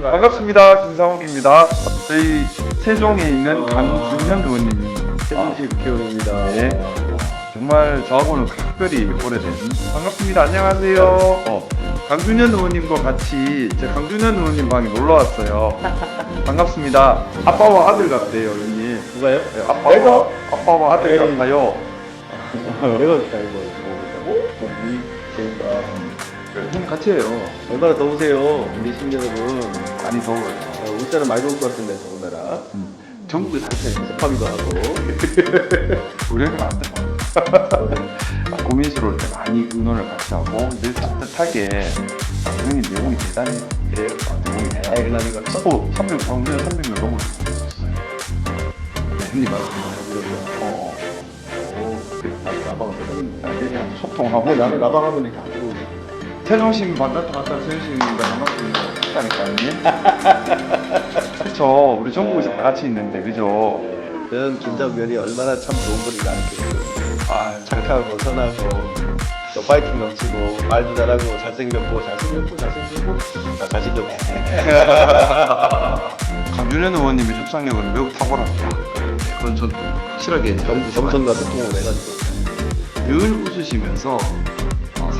반갑습니다. 김상욱입니다. 저희 세종에 있는 강준현 의원님이 최순실 국회의원입니다. 네. 정말 저하고는 각별히 오래된 반갑습니다. 안녕하세요. 어, 강준현 의원님과 같이 제 강준현 의원님 방에 놀러 왔어요. 반갑습니다. 아빠와 아들 같대요, 의원님. 누가요? 네, 아빠와 아빠와 아들. 같아요. 내가 있고. 이 재밌다. 형 같이 해요. 얼마나 더우세요, 우리 여러분. 많이 더워요. 어, 울산은 많이 더울 것 같은데 더군다나. 전국에 다 습하기도 하고. 우리는 안 돼. 고민스러울 때 많이 의논을 같이 하고 늘 따뜻하게 당연히 내용이 대단해요. 그래요? 내용이 아, 대단해요. 그러는 거. 어, 300, 방금 300명 넘을 수 있었어요. 네, 형님 말씀. 어, 나방은 또 그냥 소통하고. 근데 나는 나방하면 이렇게 안 은데. 태종신 반갑다 갔다 세종신입니다. 반갑습니다. 했다니까요. 그렇죠. 우리 전국에서 다 같이 있는데, 그죠? 저는 김장면이 얼마나 참 좋은 건지 알겠어요. 아, 착하고 선하고 또 파이팅 넘치고 말도 잘하고 잘생겼고 잘생겼고 잘생기고 다 잘생겼고 강준현 의원님의 협상력은 매우 탁월합니다. 그건 전 확실하게 점, 점선과 소통을 해가지고 늘 웃으시면서 어,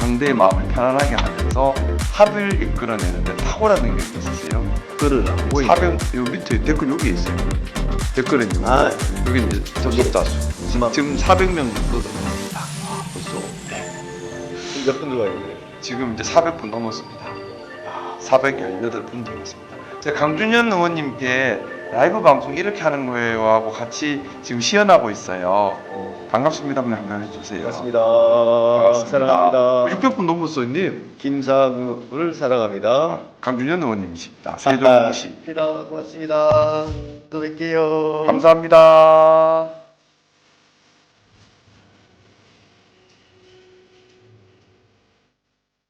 상대의 마음을 편안하게 하면서 합을 이끌어내는데 탁월한 능력이 있으세요. 글을 안 보이네. 400, 요 밑에 댓글 여기 있어요. 댓글은요. 아. 여기 이제 접속자 수. 음악. 지금 400명 정도 넘었습니다. 벌써. 네. 몇분 들어가 있네. 지금 이제 400분 넘었습니다. 418분 넘었습니다. 제가 강준현 의원님께 라이브 방송 이렇게 하는 거예요 하고 같이 지금 시연하고 있어요. 반갑습니다만 한번 해주세요. 반갑습니다. 반갑습니다. 사랑합니다. 600분 넘었어요, 님. 김상우를 사랑합니다. 강준현 의원님이십니다. 세종시. 고맙습니다. 또 뵐게요. 감사합니다.